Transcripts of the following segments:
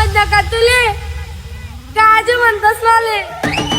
समजा का तुले. काजू म्हणतस माले.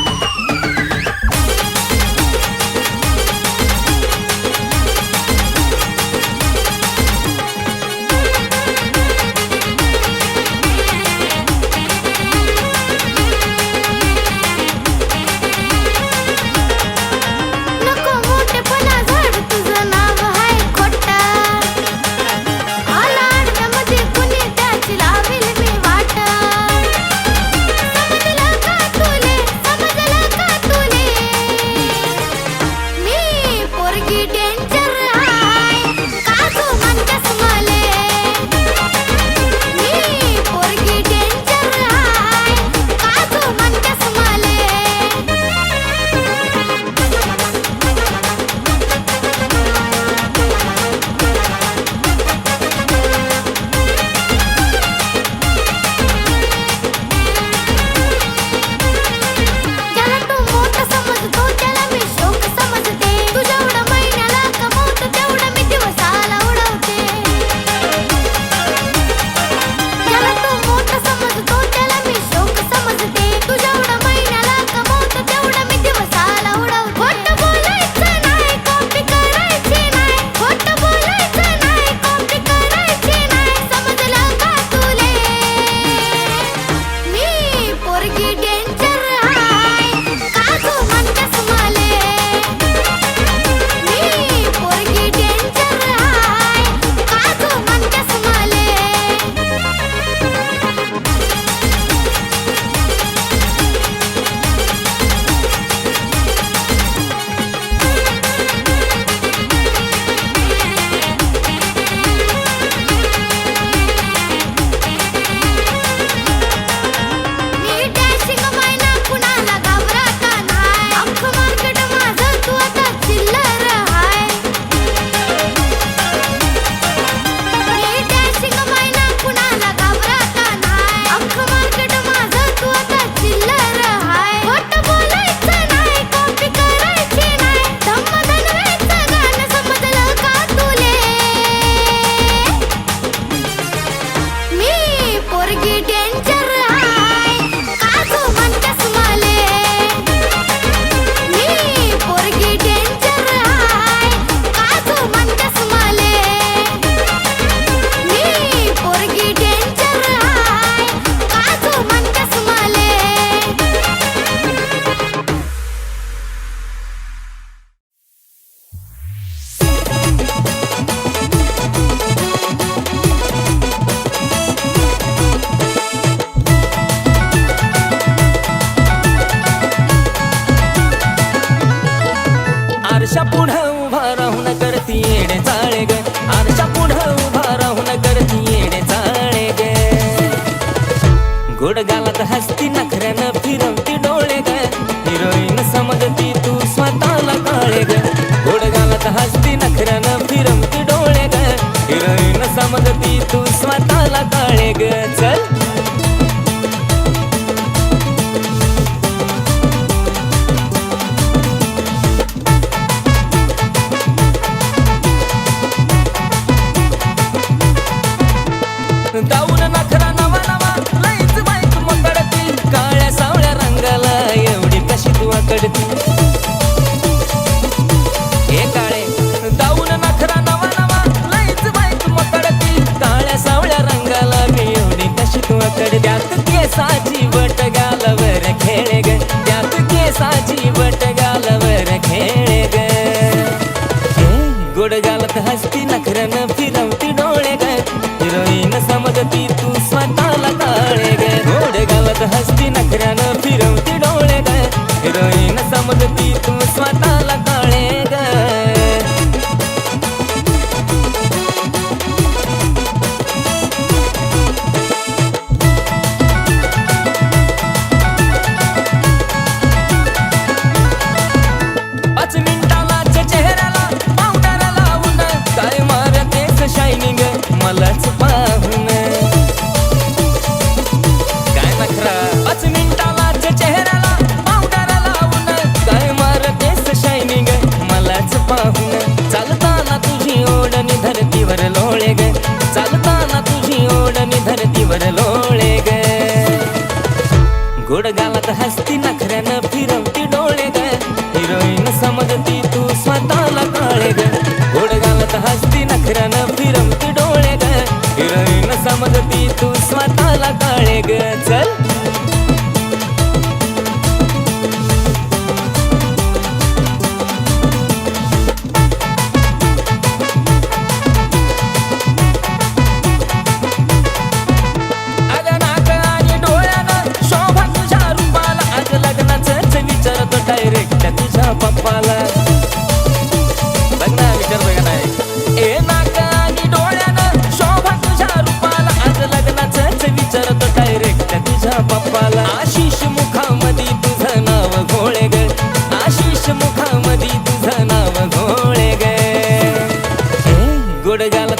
करती येडे चाळे ग. आरच्या पुढं उभा राहून करती येडे चाळे ग. गोड गालात हसती नखऱ्यानं फिरवती डोळे ग. हिरोईन समजती तू स्वतःला काळे ग. गोड गालात हसती नखऱ्यानं गोड नखऱ्यानं फिरवती डोळे ग हिरोईन समजती तू स्वतःला काळे ग गोड गालात हसती नखऱ्यानं फिरवती डोळे ग हिरोईन समजती तू स्वतःला काळे ग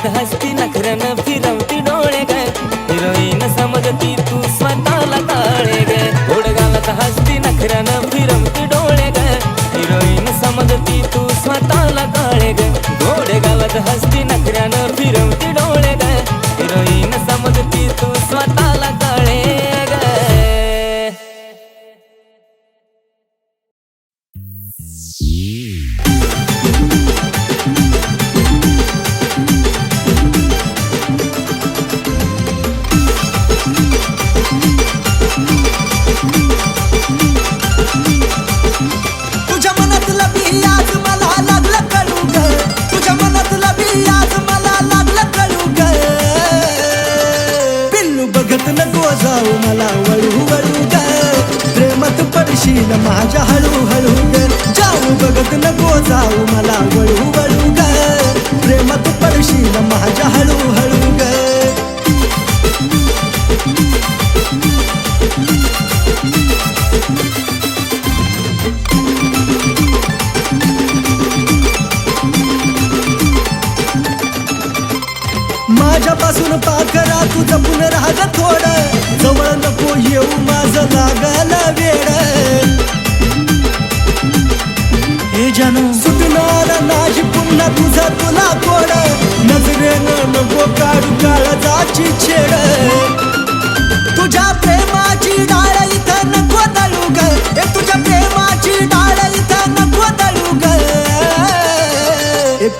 गोड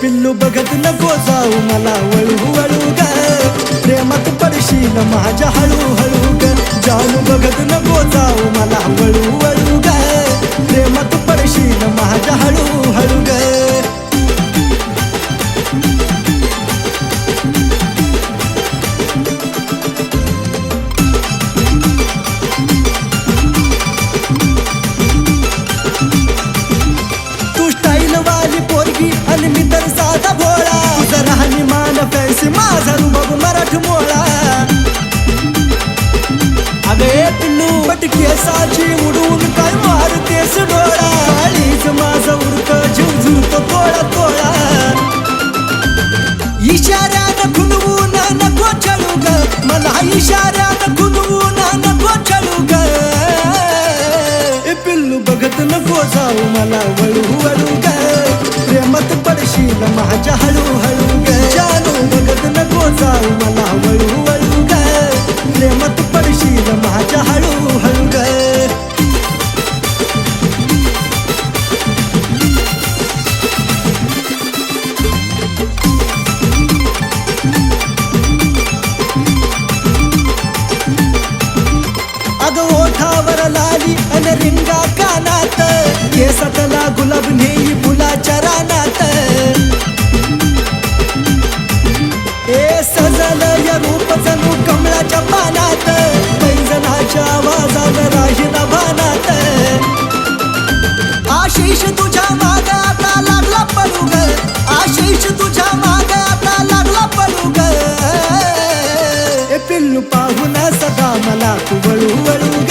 पिल्लू बघत नको जाऊ मला वळू वळू ग प्रेमात पडशील माझ्या हळू हळू ग जाऊ बघत नको जाऊ मला वळू वळू ग प्रेमात पडशील माझ्या हळू हळू ग इशाऱ्यात खुदवून खुलवून नको चढू ग पिल्लू बघत नको जाऊ मला वळू वळू ग. प्रेमात पडशील माझ्या हळूहळू हळू ग. जानू बघत नको जाऊ मला वळू वळू ग. प्रेमात पडशील माझ्या हळूहळू हळू ग. रिंगा कानात. केसातला गुलाब नेई फुलाच्या रानात. हे सजल या रूप जणू कमळाच्या पानात. पैंजनाच्या आवाजात राहील भानात. आशिष तुझ्या माग आता लागला पडू ग आशिष तुझ्या माग आता लागला पडू ग पिल्लू पाहून सदा मला तू वळू वळू ग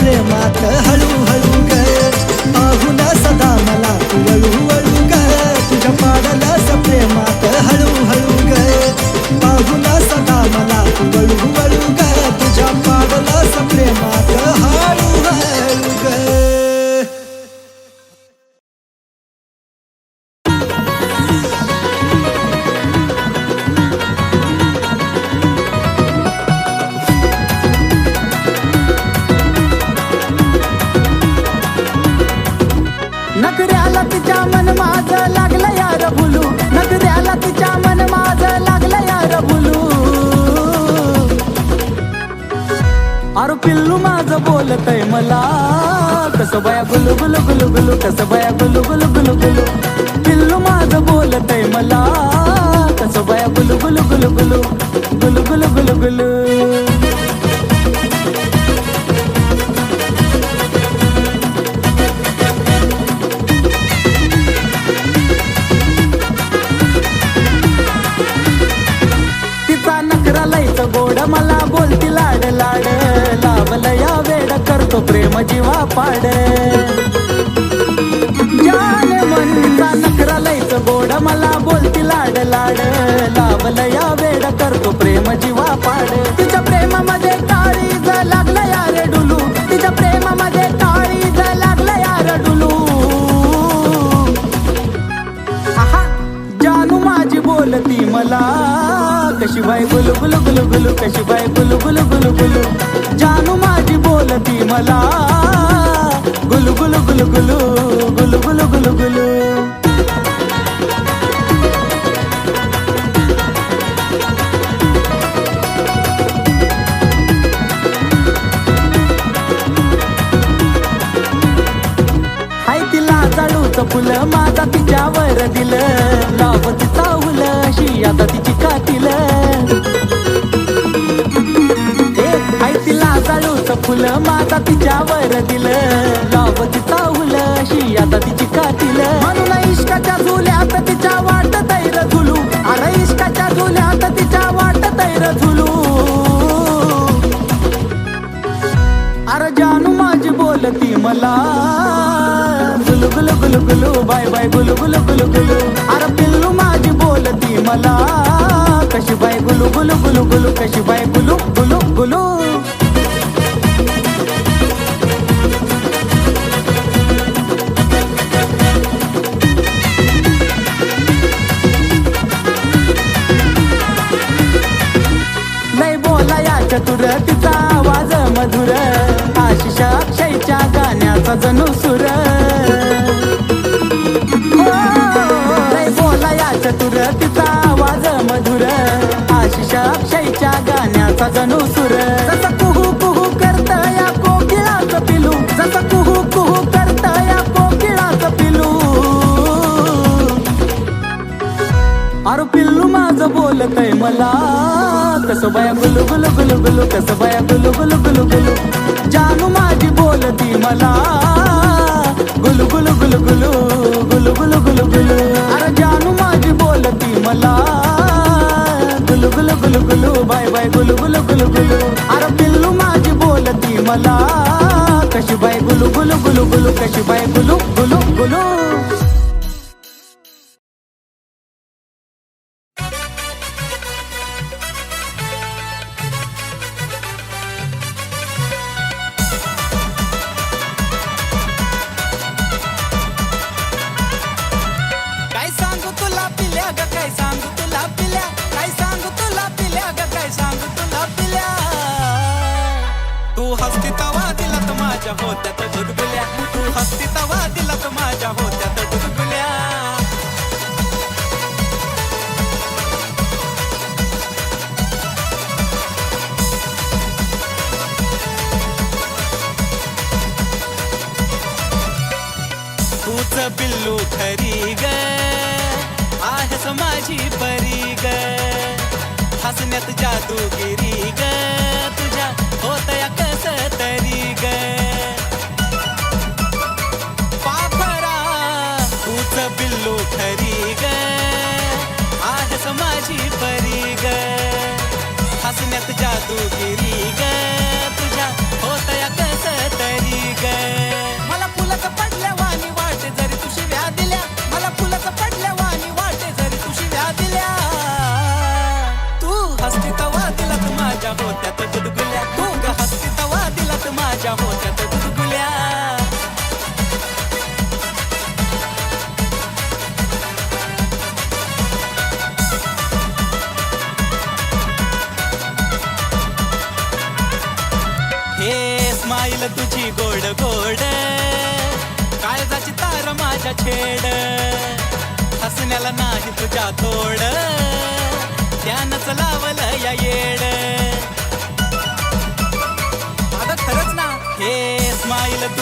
प्रेमात हळू हळू ग पाहून सदा मला तू वळू वळू ग तुझ्या पाडलस प्रेमात हळू हळू ग पाहून सदा मला तू वळू वळू ग तुझ्या पाडलस प्रेमात पिल्लू माझं बोलतय मला. कसं बया गुलू गुलू गुलू गुलू कसं बया गुलू गुलू गुलू गुलू लावलं या वेड करतो प्रेम जीवा पाड. जान म्हणता नखरा लयच गोड मला बोलती लाड लाड. लावलं या वेड करतो प्रेम जीवा पाड. तिच्या बाय गुलू गुलू गुलू गुलू कशी बाय गुलू गुलू गुलू गुलू जानू माझी बोलती मला. गुलू गुलू गुलू गुलू गुलू गुलू गुलू गुलू हाय तिला चालूच फुलं माझा तिच्यावर दिलं. फुल माझा तिच्यावर दिलं. लाव तिचा हुल अशी आता तिची कातील. म्हणून इश्काच्या झुल्यात तिच्या वाट तैर झुलू. अरे इश्काच्या झुल्यात तिच्या वाट तैर झुलू. अरे जानू माझी बोलती मला. गुलु गुलु गुलु गुलु बाय बाय गुलु गुलु गुलु गुलू. अरे पिल्लू माझी बोलती मला. कशी बाय गुलू गुलू गुलू गुलू कशी बाय गुलू गुलू गुलू. मधुर तिचा आवाज मधुर आशिषा अक्षयच्या गाण्याचा जणू सुर. बोला या चतुर तिचा आवाज मधुर आशिषा अक्षयच्या गाण्याचा जणू सुर. जसं कुहू कुहू करत या कोकिळाचं पिलू. जसं कुहू कुहू करत या कोकिळाचं पिलू. अरे पिल्लू माझं बोलतय मला. कसं बाया गुलू गुलू गुलू गुलू कसं बाया गुलू गुलू गुलू गुलू जानू माझी बोलती मला गुलू गुलू गुलू गुलू गुलू गुलू गुलू गुलू अरे जानू माझी बोलती मला गुलू गुलू गुलू गुलू बाय बाय गुलू गुलू गुलू गुलू अरे पिल्लू माझी बोलती मला कशी बाय गुलू गुलू गुलू गुलू कशी बाय गुलू गुलू गुलू तू खरी ग. आहेस माझी परी ग. हसण्यात जादूगिरी ग. तुझ्या होतया कस तरी ग. पापरा तूच पिल्लू खरी ग. आहेस माझी परी ग. हसण्यात जादूगिरी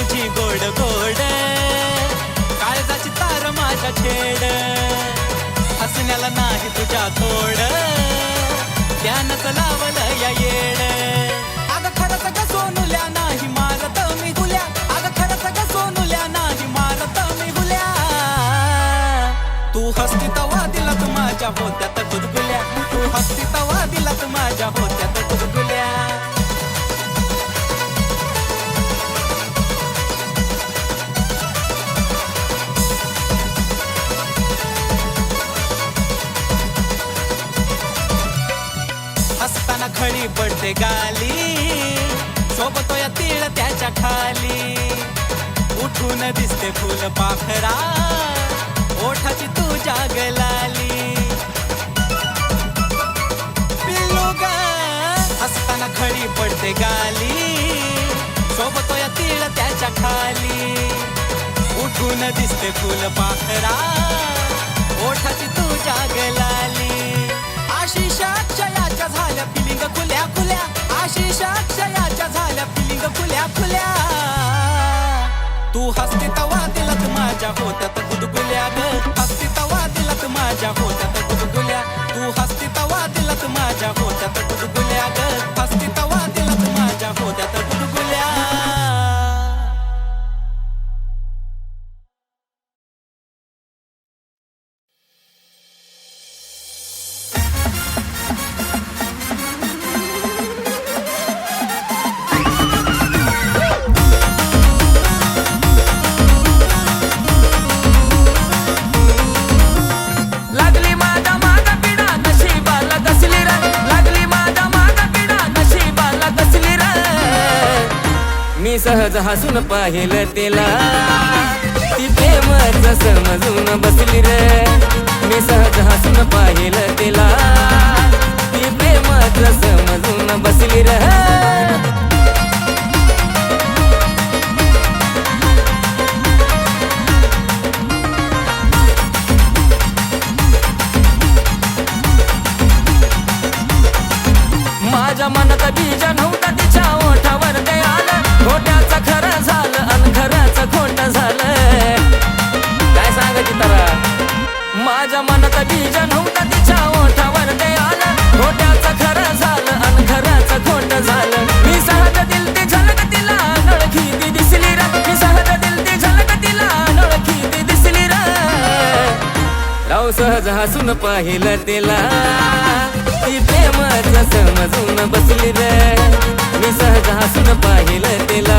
माझी गोड गोड. काळजाची तार माझ्या छेड हसण्याला नाही तुझ्या तोड. त्यानंच लावलं या येड. अगं खरं ग सोनुल्या नाही मारत मी गुल्या. अगं खरंच ग सोनुल्या नाही मारत मी गुल्या. तू हस्ती तवा तू माझ्या होत्यात गुदगुल्या. तू हस्ती तवा तू माझ्या होत्या पडते गाली. सोबतो या तीळ त्याच्याखाली. उठून दिसते फुल पाखरा. ओठाची तू जागलाली पिल्लू ग. हसताना खळी पडते गाली. सोबतो या तीळ त्याच्याखाली. उठून दिसते फुल पाखरा. ओठाची तू जागलाली आशिष अक्षयाच्या झाल्या फिलिंग खुल्या खुल्या. आशिष अक्षयाच्या झाल्या फिलिंग खुल्या खुल्या. तू हसती तवा मी सहज हसून पाहिलं तिला. ती प्रेमच समजून बसली रे. मी सहज हसून पाहिलं तिला. ती प्रेमच समजून बसली रे. हसून पाहिलं तिला. तिथे माझं समजून बसली रे. मी सहज हसून पाहिलं तिला.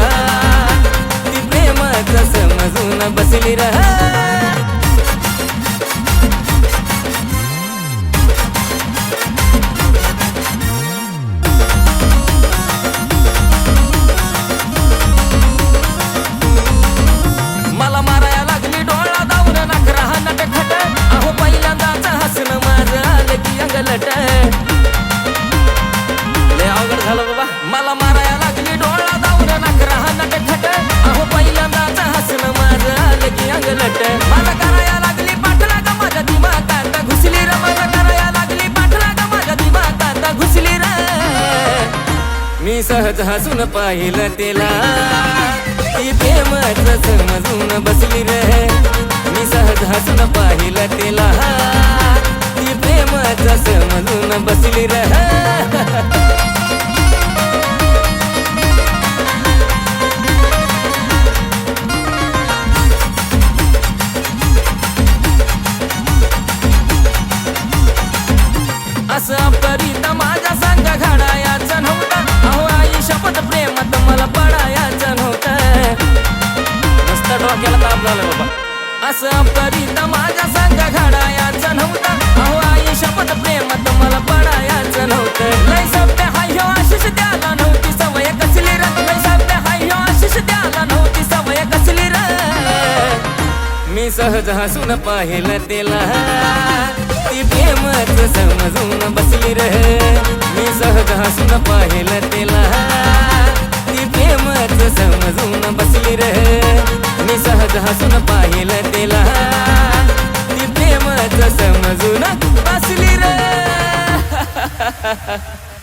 तिथे माझं समजून बसली रे. पाहिलं ती प्रेमच समजून बसली रे. मी सहज हसून पाहिलं तिला. ती प्रेमच समजून बसली रे. डोक्याला ताप झाला बाबा. असं अपरित माझ्या संग घडायाचं नव्हतं. अहो आई शपथ प्रेमात मला पडायाचं नव्हतं. लय सभ्य हाय हो आशिष द्याला नव्हती सवय कसली र? लय सभ्य हाय हो आशिष द्याला नव्हती सवय कसली र? मी सहज हसून पाहिलं तेला. ती प्रेमच समजून बसली रे. मी सहज हसून पाहिलं तेला. ती प्रेमच समजून बसली रे. मी हसून पाहिलं तिला. ती प्रेमच समजून बसली रे.